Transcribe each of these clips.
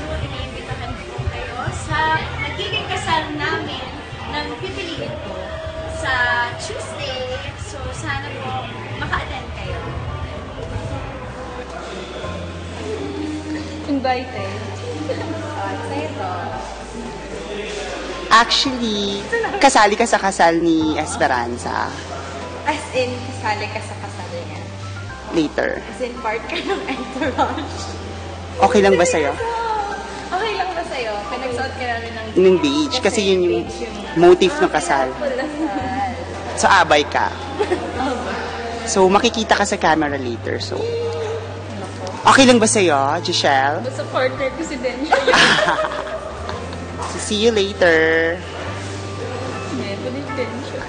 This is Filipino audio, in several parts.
soon, iniimbitahan ko kayo sa nagiging kasal namin ng pipiliin ko sa Tuesday. So, sana po maka-attend kayo. Invited. Actually, kasali ka sa kasal ni Esperanza As in, kasali ka sa kasal niya. later. As in, part ka ng entourage. Okay lang ba sa'yo? Sa'yo? Pinagsuot ka namin ng Ng beach, kasi yun yung motif ng kasal. So, abay ka. So, makikita ka sa camera later. So, okay lang ba sa'yo, Giselle? Supporter ko si Densha yun. So, see you later. Neto ni Densha.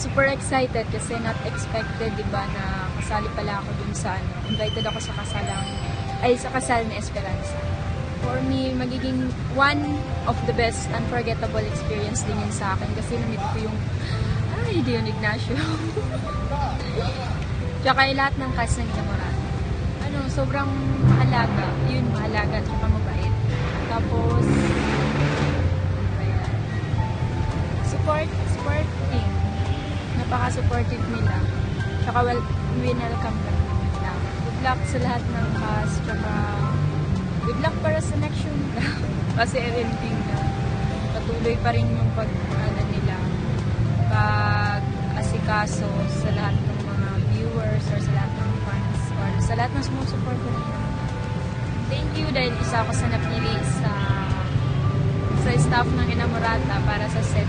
Super excited kasi not expected, di ba, na kasali pala ako dun sa ano. Invited ako sa kasalang, ay sa kasal ni Esperanza. For me, magiging one of the best unforgettable experience din yun sa akin kasi namit ko yung, ay, Dion Ignacio. Tsaka lahat ng cast ng Inamoran. Ano, sobrang mahalaga. Yun, mahalaga. Tsaka mabait. Napaka-supportive nila. Tsaka well, welcome lang. Good luck sa lahat ng cast. Tsaka good luck para sa next show nila. Kasi ending na. Patuloy pa rin yung pag, ano nila, pag asikaso sa lahat ng mga viewers or sa lahat ng fans or sa lahat ng sumusuporta nila. Thank you dahil isa ako sa napili sa sa staff ng Enamorata para sa set